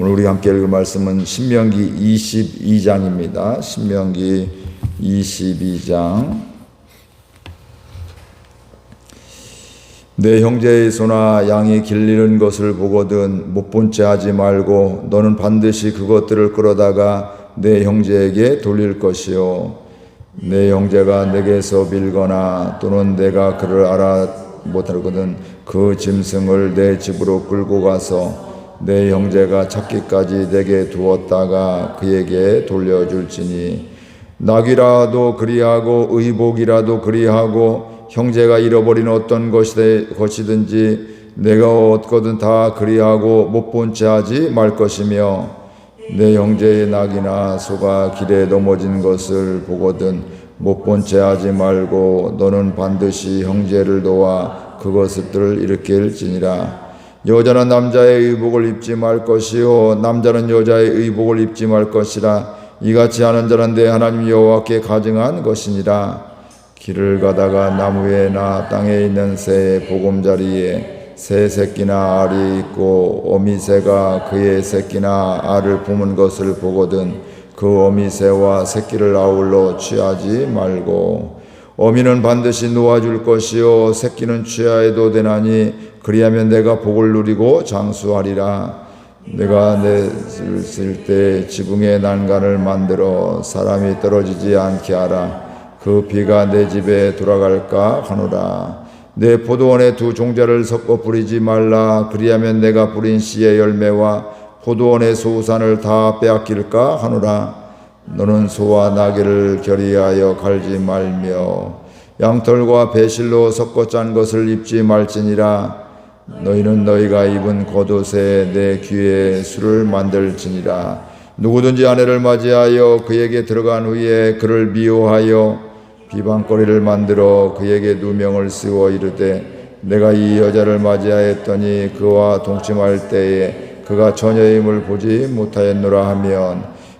오늘 우리 함께 읽을 말씀은 신명기 22장입니다. 신명기 22장. 내 형제의 소나 양이 길리는 것을 보거든 못 본 채 하지 말고 너는 반드시 그것들을 끌어다가 내 형제에게 돌릴 것이요 내 형제가 내게서 밀거나 또는 내가 그를 알아 못하거든 그 짐승을 내 집으로 끌고 가서 내 형제가 찾기까지 내게 두었다가 그에게 돌려줄지니 낙이라도 그리하고 의복이라도 그리하고 형제가 잃어버린 어떤 것이- 것이든지 내가 얻거든 다 그리하고 못 본 채 하지 말 것이며 내 형제의 낙이나 소가 길에 넘어진 것을 보거든 못 본 채 하지 말고 너는 반드시 형제를 도와 그것들을 일으킬지니라 여자는 남자의 의복을 입지 말 것이요 남자는 여자의 의복을 입지 말 것이라. 이같이 하는 자는 내 하나님 여호와께 가증한 것이니라. 길을 가다가 나무에나 땅에 있는 새의 보금자리에 새 새끼나 알이 있고 어미새가 그의 새끼나 알을 품은 것을 보거든 그 어미새와 새끼를 아울러 취하지 말고 어미는 반드시 놓아줄 것이요. 새끼는 취하여도 되나니 그리하면 내가 복을 누리고 장수하리라. 내가 냈을 때 지붕의 난간을 만들어 사람이 떨어지지 않게 하라. 그 비가 내 집에 돌아갈까 하노라. 내 포도원에 두 종자를 섞어 뿌리지 말라. 그리하면 내가 뿌린 씨의 열매와 포도원의 소산을 다 빼앗길까 하노라 너는 소와 나귀를 결의하여 갈지 말며 양털과 배실로 섞어 짠 것을 입지 말지니라. 너희는 너희가 입은 겉옷에 내 귀에 술을 만들지니라. 누구든지 아내를 맞이하여 그에게 들어간 후에 그를 미워하여 비방거리를 만들어 그에게 누명을 쓰고 이르되 내가 이 여자를 맞이하였더니 그와 동침할 때에 그가 처녀임을 보지 못하였노라 하면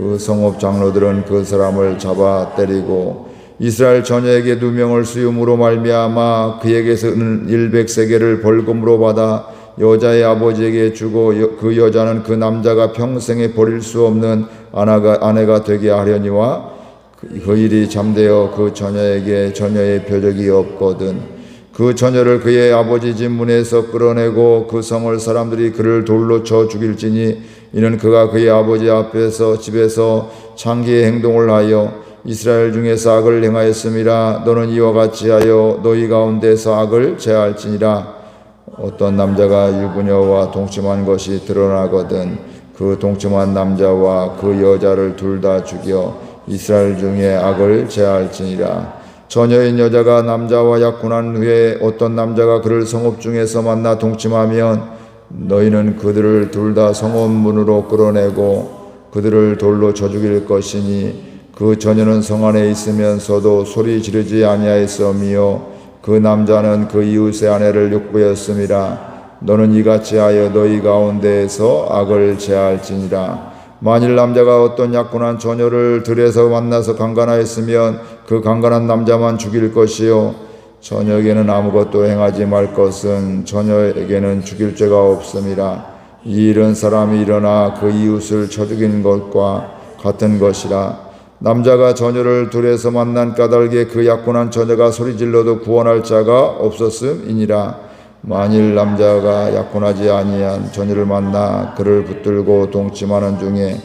그 성읍 장로들은 그 사람을 잡아 때리고 이스라엘 전녀에게 누명을 수염으로 말미암아 그에게서 은 100세계를 벌금으로 받아 여자의 아버지에게 주고 여- 그 여자는 그 남자가 평생에 버릴 수 없는 아내가, 아내가 되게 하려니와 그, 그 일이 잠되어 그 처녀에게 처녀의 표적이 없거든 그 처녀를 그의 아버지 집 문에서 끌어내고 그 성을 사람들이 그를 돌로 쳐 죽일지니 이는 그가 그의 아버지 앞에서 집에서 창기의 행동을 하여 이스라엘 중에서 악을 행하였음이라 너는 이와 같이 하여 너희 가운데서 악을 제할지니라. 어떤 남자가 유부녀와 동침한 것이 드러나거든 그 동침한 남자와 그 여자를 둘 다 죽여 이스라엘 중에 악을 제할지니라 처녀인 여자가 남자와 약혼한 후에 어떤 남자가 그를 성읍 중에서 만나 동침하면 너희는 그들을 둘 다 성읍 문으로 끌어내고 그들을 돌로 쳐 죽일 것이니 그 처녀는 성 안에 있으면서도 소리 지르지 아니하였으며 그 남자는 그 이웃의 아내를 욕보였음이라 너는 이같이 하여 너희 가운데에서 악을 제할지니라 만일 남자가 어떤 약혼한 처녀를 들에서 만나서 강간하였으면 그 강간한 남자만 죽일 것이요. 처녀에게는 아무것도 행하지 말 것은 처녀에게는 죽일 죄가 없음이라 이 일은 사람이 일어나 그 이웃을 쳐 죽인 것과 같은 것이라. 남자가 처녀를 둘에서 만난 까닭에 그 약혼한 처녀가 소리질러도 구원할 자가 없었음이니라 만일 남자가 약혼하지 아니한 처녀를 만나 그를 붙들고 동침하는 중에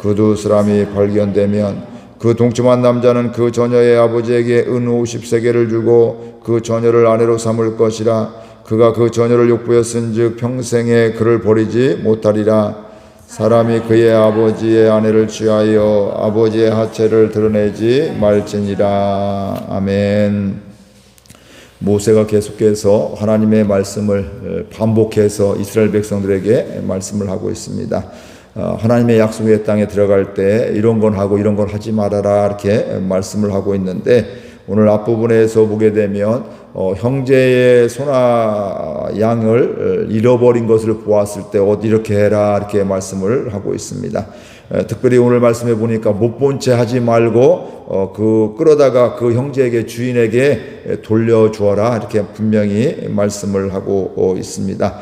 그 두 사람이 발견되면 그 동침한 남자는 그 처녀의 아버지에게 은 50세계를 주고 그 처녀를 아내로 삼을 것이라 그가 그 처녀를 욕부였은즉 평생에 그를 버리지 못하리라 사람이 그의 아버지의 아내를 취하여 아버지의 하체를 드러내지 말지니라 아멘. 모세가 계속해서 하나님의 말씀을 반복해서 이스라엘 백성들에게 말씀을 하고 있습니다. 어, 하나님의 약속의 땅에 들어갈 때 이런 건 하고 이런 건 하지 말아라 이렇게 말씀을 하고 있는데 오늘 앞부분에서 보게 되면 어, 형제의 소나 양을 잃어버린 것을 보았을 때 어디 이렇게 해라 이렇게 말씀을 하고 있습니다. 에, 특별히 오늘 말씀해 보니까 못 본 채 하지 말고 어, 그 끌어다가 그 형제에게 주인에게 돌려주어라 이렇게 분명히 말씀을 하고 어, 있습니다.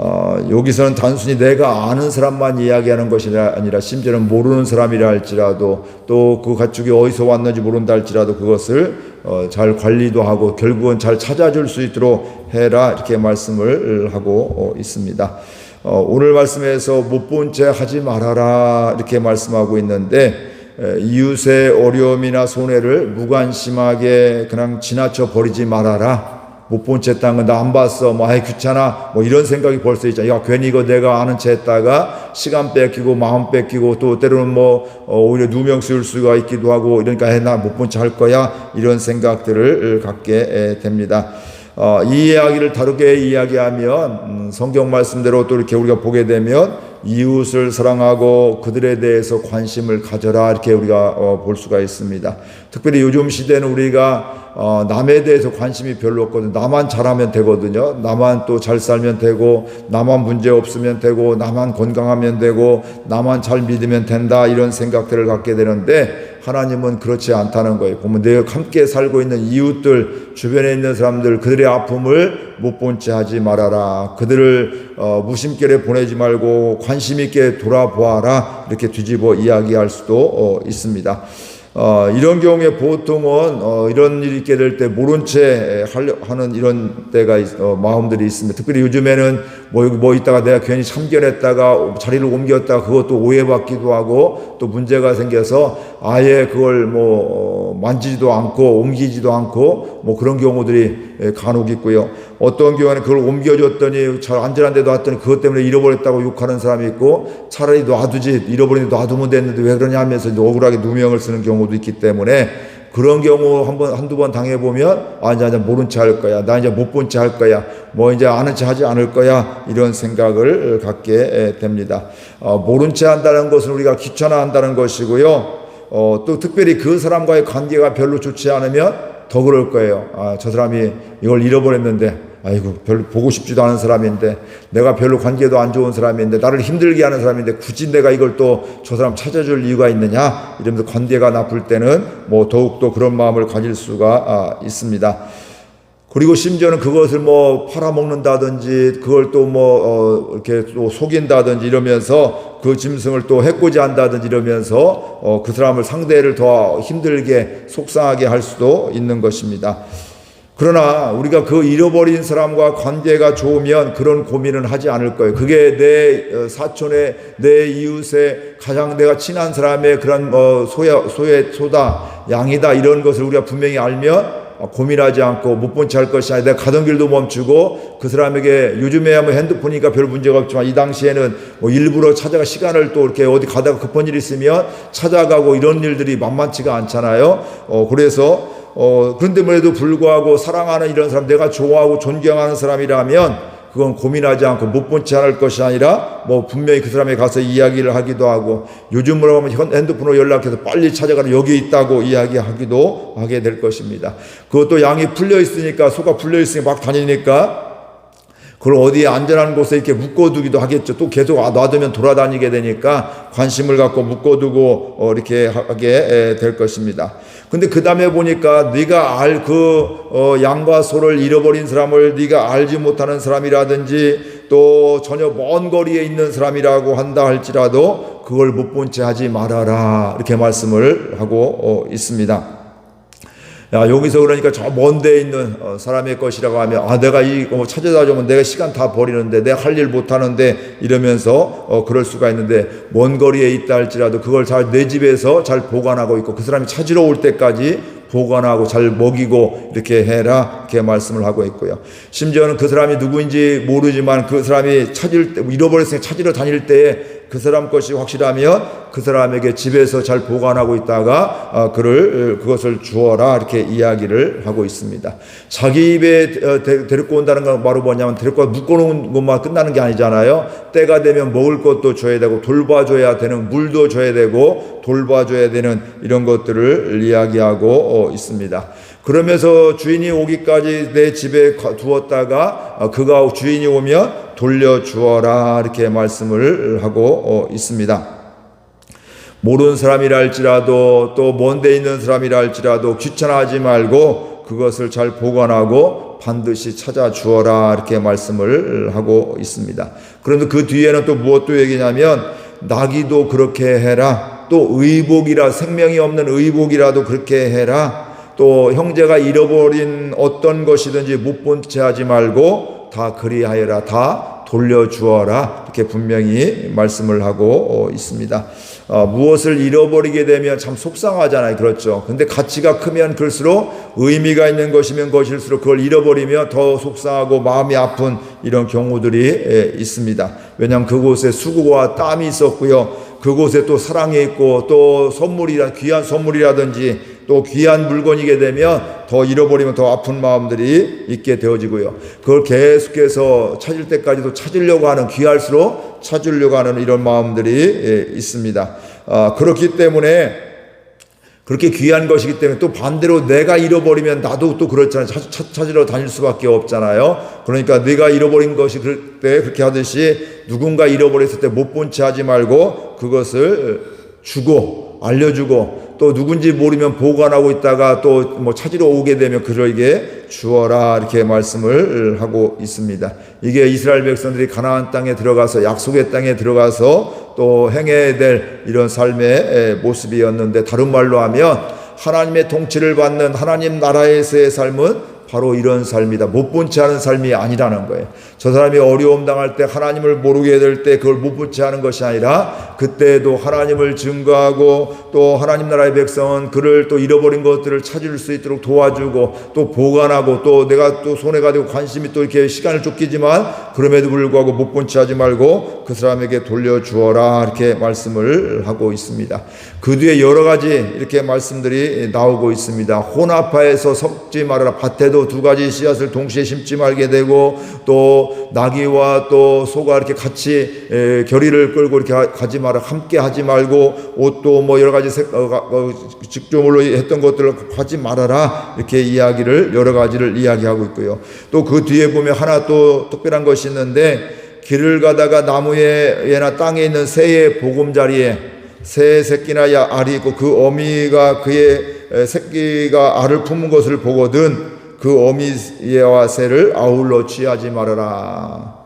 어, 여기서는 단순히 내가 아는 사람만 이야기하는 것이 아니라 심지어는 모르는 사람이라 할지라도 또 그 가축이 어디서 왔는지 모른다 할지라도 그것을 어, 잘 관리도 하고 결국은 잘 찾아줄 수 있도록 해라 이렇게 말씀을 하고 어, 있습니다. 어, 오늘 말씀에서 못 본 채 하지 말아라 이렇게 말씀하고 있는데 에, 이웃의 어려움이나 손해를 무관심하게 그냥 지나쳐 버리지 말아라. 못 본채건나안 봤어. 뭐, 아이, 귀찮아. 뭐, 이런 생각이 벌써 있잖아. 야, 괜히 이거 내가 아는 채 했다가 시간 뺏기고, 마음 뺏기고, 또 때로는 뭐, 어, 오히려 누명 쓰일 수가 있기도 하고, 이러니까, 해, 나못 본 채 할 거야. 이런 생각들을 갖게 에, 됩니다. 어, 이 이야기를 다르게 이야기하면, 음, 성경 말씀대로 또 이렇게 우리가 보게 되면, 이웃을 사랑하고 그들에 대해서 관심을 가져라 이렇게 우리가 어, 볼 수가 있습니다. 특별히 요즘 시대는 우리가 어, 남에 대해서 관심이 별로 없거든요. 나만 잘하면 되거든요. 나만 또 잘 살면 되고, 나만 문제 없으면 되고, 나만 건강하면 되고, 나만 잘 믿으면 된다 이런 생각들을 갖게 되는데 하나님은 그렇지 않다는 거예요. 보면 내가 함께 살고 있는 이웃들, 주변에 있는 사람들, 그들의 아픔을 못 본 채 하지 말아라. 그들을 어, 무심결에 보내지 말고 관심 있게 돌아보아라. 이렇게 뒤집어 이야기할 수도 어, 있습니다. 어, 이런 경우에 보통은 어, 이런 일이 있게 될 때 모른 채 하는 이런 때가 있, 어, 마음들이 있습니다. 특별히 요즘에는 뭐 뭐 있다가 내가 괜히 참견했다가 자리를 옮겼다가 그것도 오해받기도 하고 또 문제가 생겨서 아예 그걸 뭐 어, 만지지도 않고 옮기지도 않고 뭐 그런 경우들이 예, 간혹 있고요. 어떤 경우에는 그걸 옮겨줬더니 잘 안전한데도 왔더니 그것 때문에 잃어버렸다고 욕하는 사람이 있고 차라리 놔두지 잃어버리는데 놔두면 됐는데 왜 그러냐 하면서 억울하게 누명을 쓰는 경우도 있기 때문에 그런 경우 한 번, 한두 번 당해보면, 아, 이제, 이제 모른 채 할 거야. 나 이제 못 본 채 할 거야. 뭐 이제 아는 채 하지 않을 거야. 이런 생각을 갖게 됩니다. 어, 모른 채 한다는 것은 우리가 귀찮아 한다는 것이고요. 어, 또 특별히 그 사람과의 관계가 별로 좋지 않으면 더 그럴 거예요. 아, 저 사람이 이걸 잃어버렸는데, 아이고, 별로 보고 싶지도 않은 사람인데, 내가 별로 관계도 안 좋은 사람인데, 나를 힘들게 하는 사람인데, 굳이 내가 이걸 또 저 사람 찾아줄 이유가 있느냐? 이러면서 관계가 나쁠 때는 뭐 더욱더 그런 마음을 가질 수가 아, 있습니다. 그리고 심지어는 그것을 뭐 팔아먹는다든지 그걸 또뭐 어, 이렇게 또 속인다든지 이러면서 그 짐승을 또 해코지 한다든지 이러면서 어, 그 사람을 상대를 더 힘들게 속상하게 할 수도 있는 것입니다. 그러나 우리가 그 잃어버린 사람과 관계가 좋으면 그런 고민은 하지 않을 거예요. 그게 내 어, 사촌의 내 이웃의 가장 내가 친한 사람의 그런 어, 소야 소의 소다 양이다 이런 것을 우리가 분명히 알면 어, 고민하지 않고 못 본 채 할 것이 아니라 내가 가던 길도 멈추고 그 사람에게 요즘에야 뭐 핸드폰이니까 별 문제가 없지만 이 당시에는 뭐 일부러 찾아가 시간을 또 이렇게 어디 가다가 급한 일 있으면 찾아가고 이런 일들이 만만치가 않잖아요. 어, 그래서 어, 그런데에도 불구하고 사랑하는 이런 사람, 내가 좋아하고 존경하는 사람이라면 그건 고민하지 않고 못본채할 것이 아니라 뭐 분명히 그 사람에 가서 이야기를 하기도 하고 요즘으로 하면 핸드폰으로 연락해서 빨리 찾아가라 여기 있다고 이야기하기도 하게 될 것입니다. 그것도 양이 풀려 있으니까 소가 풀려 있으니까 막 다니니까 그걸 어디에 안전한 곳에 이렇게 묶어두기도 하겠죠. 또 계속 아, 놔두면 돌아다니게 되니까 관심을 갖고 묶어두고 어, 이렇게 하게 될 것입니다. 근데 그 다음에 보니까 네가 알 그 양과 소를 잃어버린 사람을 네가 알지 못하는 사람이라든지 또 전혀 먼 거리에 있는 사람이라고 한다 할지라도 그걸 못 본 채 하지 말아라 이렇게 말씀을 하고 어, 있습니다. 야, 여기서 그러니까 저 먼 데에 있는 어, 사람의 것이라고 하면, 아, 내가 이거 찾아다 주면 내가 시간 다 버리는데, 내가 할 일 못하는데, 이러면서, 어, 그럴 수가 있는데, 먼 거리에 있다 할지라도 그걸 잘 내 집에서 잘 보관하고 있고, 그 사람이 찾으러 올 때까지 보관하고 잘 먹이고 이렇게 해라 이렇게 말씀을 하고 있고요. 심지어는 그 사람이 누구인지 모르지만 그 사람이 찾을 때 잃어버렸으니 찾으러 다닐 때에 그 사람 것이 확실하면 그 사람에게 집에서 잘 보관하고 있다가 아, 그를 그것을 주어라 이렇게 이야기를 하고 있습니다. 자기 입에 어, 데- 데리고 온다는 건 바로 뭐냐면 데리고 묶어놓은 것만 끝나는 게 아니잖아요. 때가 되면 먹을 것도 줘야 되고 돌봐줘야 되는 물도 줘야 되고 돌봐줘야 되는 이런 것들을 이야기하고 어, 있습니다. 그러면서 주인이 오기까지 내 집에 가- 두었다가 어, 그가 주인이 오면 돌려 주어라 이렇게 말씀을 하고 어, 있습니다. 모르는 사람이라 할지라도 또 먼데 있는 사람이라 할지라도 귀찮아하지 말고 그것을 잘 보관하고 반드시 찾아 주어라 이렇게 말씀을 하고 있습니다. 그런데 그 뒤에는 또 무엇도 얘기냐면 나기도 그렇게 해라. 또 의복이라 생명이 없는 의복이라도 그렇게 해라. 또 형제가 잃어버린 어떤 것이든지 못 본 채 하지 말고 다 그리하여라. 다 돌려주어라. 이렇게 분명히 말씀을 하고 어, 있습니다. 어, 무엇을 잃어버리게 되면 참 속상하잖아요. 그렇죠. 근데 가치가 크면 클수록 의미가 있는 것이면 것일수록 그걸 잃어버리면 더 속상하고 마음이 아픈 이런 경우들이 에, 있습니다. 왜냐하면 그곳에 수고와 땀이 있었고요. 그곳에 또 사랑이 있고 또 선물이라 귀한 선물이라든지 또 귀한 물건이게 되면 더 잃어버리면 더 아픈 마음들이 있게 되어지고요. 그걸 계속해서 찾을 때까지도 찾으려고 하는 귀할수록 찾으려고 하는 이런 마음들이 예, 있습니다. 아, 그렇기 때문에 그렇게 귀한 것이기 때문에 또 반대로 내가 잃어버리면 나도 또 그렇잖아요. 찾, 찾, 찾으러 다닐 수밖에 없잖아요. 그러니까 네가 잃어버린 것이 그럴 때 그렇게 하듯이 누군가 잃어버렸을 때 못 본 채 하지 말고 그것을 주고 알려주고 또 누군지 모르면 보관하고 있다가 또 뭐 찾으러 오게 되면 그에게 주어라 이렇게 말씀을 하고 있습니다. 이게 이스라엘 백성들이 가나안 땅에 들어가서 약속의 땅에 들어가서 또 행해야 될 이런 삶의 모습이었는데 다른 말로 하면 하나님의 통치를 받는 하나님 나라에서의 삶은 바로 이런 삶이다. 못 본 채 하는 삶이 아니라는 거예요. 저 사람이 어려움 당할 때 하나님을 모르게 될 때 그걸 못 본 채 하는 것이 아니라 그때도 하나님을 증거하고 또 하나님 나라의 백성은 그를 또 잃어버린 것들을 찾을 수 있도록 도와주고 또 보관하고 또 내가 또 손에 가지고 관심이 또 이렇게 시간을 쫓기지만 그럼에도 불구하고 못 본 채 하지 말고 그 사람에게 돌려주어라 이렇게 말씀을 하고 있습니다. 그 뒤에 여러 가지 이렇게 말씀들이 나오고 있습니다. 혼합하에서 섞지 말아라. 밭에도 두 가지 씨앗을 동시에 심지 말게 되고 또 나귀와 또 소가 이렇게 같이 에, 결의를 끌고 이렇게 하- 가지 마라. 함께 하지 말고 옷도 뭐 여러 가지 색, 어, 가- 어, 직종으로 했던 것들을 하지 말아라. 이렇게 이야기를 여러 가지를 이야기하고 있고요. 또 그 뒤에 보면 하나 또 특별한 것이 있는데 길을 가다가 나무에나 땅에 있는 새의 보금자리에 새 새끼나 야 알이 있고 그 어미가 그의 에, 새끼가 알을 품은 것을 보거든 그 어미와 새를 아울러 취하지 말아라.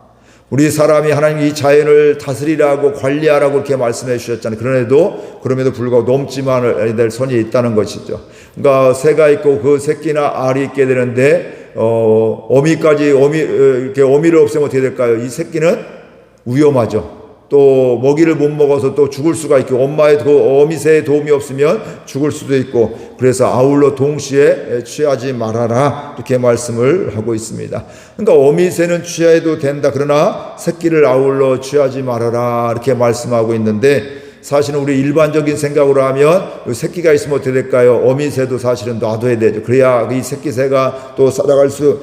우리 사람이 하나님 이 자연을 다스리라고 관리하라고 이렇게 말씀해 주셨잖아요. 그런데도 그럼에도 불구하고 넘지 말아야 될 선이 있다는 것이죠. 그러니까 새가 있고 그 새끼나 알이 있게 되는데 어, 어미까지 어미 어, 이렇게 어미를 없애면 어떻게 될까요? 이 새끼는 위험하죠. 또 먹이를 못 먹어서 또 죽을 수가 있고 엄마의 도, 어미새의 도움이 없으면 죽을 수도 있고 그래서 아울러 동시에 취하지 말아라 이렇게 말씀을 하고 있습니다. 그러니까 어미새는 취해도 된다 그러나 새끼를 아울러 취하지 말아라 이렇게 말씀하고 있는데 사실은 우리 일반적인 생각으로 하면 이 새끼가 있으면 어떻게 될까요? 어미새도 사실은 놔둬야 되죠. 그래야 이 새끼새가 또 살아갈 수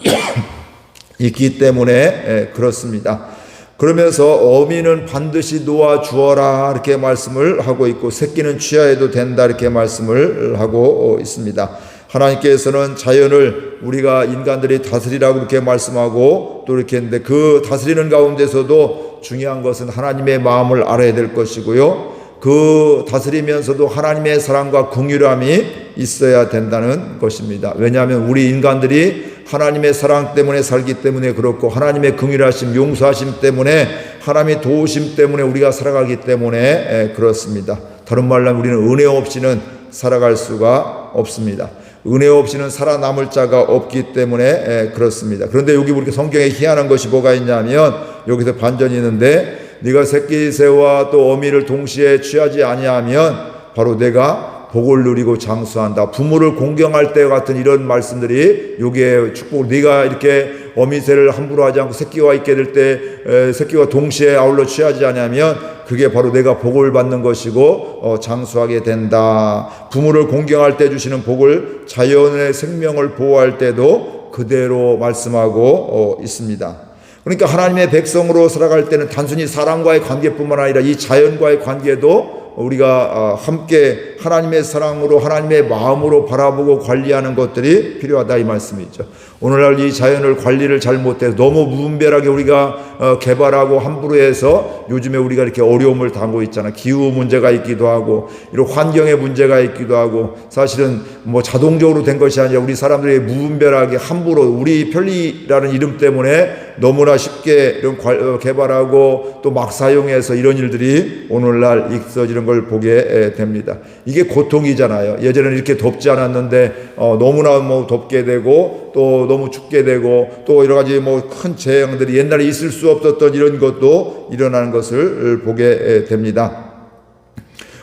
있기 때문에 예, 그렇습니다. 그러면서 어미는 반드시 놓아 주어라 이렇게 말씀을 하고 있고 새끼는 취하해도 된다 이렇게 말씀을 하고 있습니다. 하나님께서는 자연을 우리가 인간들이 다스리라고 이렇게 말씀하고 또 이렇게 했는데 그 다스리는 가운데서도 중요한 것은 하나님의 마음을 알아야 될 것이고요. 그 다스리면서도 하나님의 사랑과 긍휼함이 있어야 된다는 것입니다. 왜냐하면 우리 인간들이 하나님의 사랑 때문에 살기 때문에 그렇고 하나님의 긍휼하심, 용서하심 때문에 하나님의 도우심 때문에 우리가 살아가기 때문에 그렇습니다. 다른 말로 하면 우리는 은혜 없이는 살아갈 수가 없습니다. 은혜 없이는 살아남을 자가 없기 때문에 그렇습니다. 그런데 여기 우리 성경에 희한한 것이 뭐가 있냐면 여기서 반전이 있는데 네가 새끼 새와 또 어미를 동시에 취하지 아니하면 바로 내가 복을 누리고 장수한다. 부모를 공경할 때 같은 이런 말씀들이 여기에 축복. 네가 이렇게 어미새를 함부로 하지 않고 새끼와 있게 될 때 새끼와 동시에 아울러 취하지 않으면 그게 바로 내가 복을 받는 것이고 어, 장수하게 된다. 부모를 공경할 때 주시는 복을 자연의 생명을 보호할 때도 그대로 말씀하고 어, 있습니다. 그러니까 하나님의 백성으로 살아갈 때는 단순히 사람과의 관계뿐만 아니라 이 자연과의 관계도 우리가 어, 함께 하나님의 사랑으로 하나님의 마음으로 바라보고 관리하는 것들이 필요하다 이 말씀이죠. 오늘날 이 자연을 관리를 잘 못해서 너무 무분별하게 우리가 어, 개발하고 함부로 해서 요즘에 우리가 이렇게 어려움을 당하고 있잖아. 기후 문제가 있기도 하고 이런 환경의 문제가 있기도 하고 사실은 뭐 자동적으로 된 것이 아니라 우리 사람들이 무분별하게 함부로 우리 편리라는 이름 때문에 너무나 쉽게 이런 관- 어, 개발하고 또 막 사용해서 이런 일들이 오늘날 있어지는 걸 보게 에, 됩니다. 이게 고통이잖아요. 예전에는 이렇게 덥지 않았는데 어, 너무나 뭐 덥게 되고 또 너무 춥게 되고 또 여러 가지 뭐 큰 재앙들이 옛날에 있을 수 없었던 이런 것도 일어나는 것을 보게 에, 됩니다.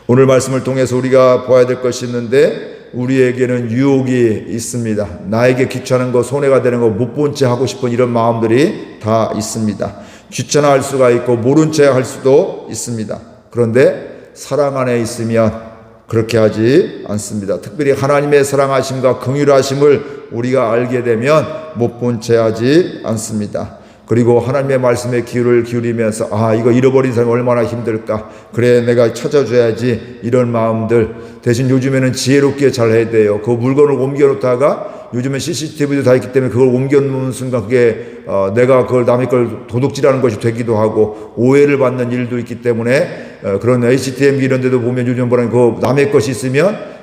오늘 말씀을 통해서 우리가 보아야 될 것이 있는데 우리에게는 유혹이 있습니다. 나에게 귀찮은 거, 손해가 되는 거, 못 본 채 하고 싶은 이런 마음들이 다 있습니다. 귀찮아할 수가 있고 모른 채 할 수도 있습니다. 그런데 사랑 안에 있으면 그렇게 하지 않습니다. 특별히 하나님의 사랑하심과 긍휼하심을 우리가 알게 되면 못 본 채 하지 않습니다. 그리고 하나님의 말씀에 귀를 기울이면서 아 이거 잃어버린 사람이 얼마나 힘들까? 그래 내가 찾아줘야지 이런 마음들. 대신 요즘에는 지혜롭게 잘 해야 돼요. 그 물건을 옮겨놓다가 요즘에 CCTV도 다 있기 때문에 그걸 옮겨놓는 순간 그게 어, 내가 그걸 남의 걸 도둑질하는 것이 되기도 하고 오해를 받는 일도 있기 때문에 어, 그런 HTM 이런 데도 보면 요즘 보면 그 남의 것이 있으면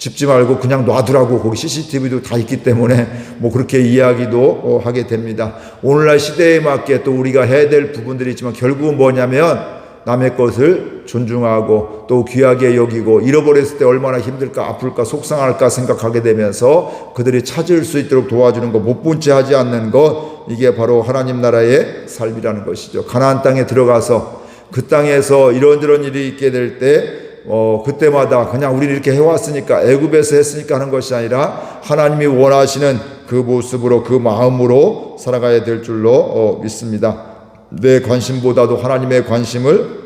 집지 말고 그냥 놔두라고 거기 CCTV도 다 있기 때문에 뭐 그렇게 이야기도 어, 하게 됩니다. 오늘날 시대에 맞게 또 우리가 해야 될 부분들이 있지만 결국은 뭐냐면 남의 것을 존중하고 또 귀하게 여기고 잃어버렸을 때 얼마나 힘들까 아플까 속상할까 생각하게 되면서 그들이 찾을 수 있도록 도와주는 것 못 본 채 하지 않는 것 이게 바로 하나님 나라의 삶이라는 것이죠. 가나안 땅에 들어가서 그 땅에서 이런저런 일이 있게 될때 어, 그때마다 그냥 우리는 이렇게 해왔으니까 애굽에서 했으니까 하는 것이 아니라 하나님이 원하시는 그 모습으로 그 마음으로 살아가야 될 줄로 어, 믿습니다. 내 관심보다도 하나님의 관심을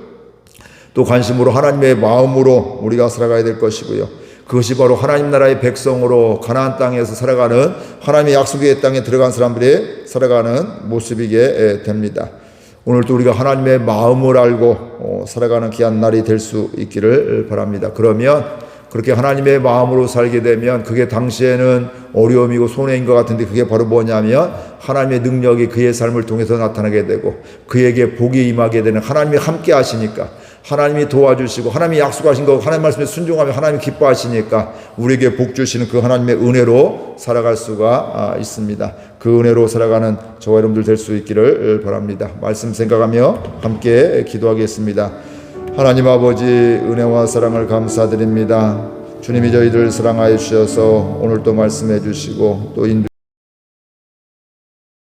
또 관심으로 하나님의 마음으로 우리가 살아가야 될 것이고요. 그것이 바로 하나님 나라의 백성으로 가나안 땅에서 살아가는 하나님의 약속의 땅에 들어간 사람들이 살아가는 모습이게 됩니다. 오늘도 우리가 하나님의 마음을 알고 어, 살아가는 귀한 날이 될 수 있기를 바랍니다. 그러면 그렇게 하나님의 마음으로 살게 되면 그게 당시에는 어려움이고 손해인 것 같은데 그게 바로 뭐냐면 하나님의 능력이 그의 삶을 통해서 나타나게 되고 그에게 복이 임하게 되는 하나님이 함께 하시니까 하나님이 도와주시고 하나님이 약속하신 거 하나님 말씀에 순종하면 하나님이 기뻐하시니까 우리에게 복 주시는 그 하나님의 은혜로 살아갈 수가 아, 있습니다. 그 은혜로 살아가는 저와 여러분들 될 수 있기를 바랍니다. 말씀 생각하며 함께 기도하겠습니다. 하나님 아버지 은혜와 사랑을 감사드립니다. 주님이 저희들 사랑하여 주셔서 오늘도 말씀해 주시고 또 인도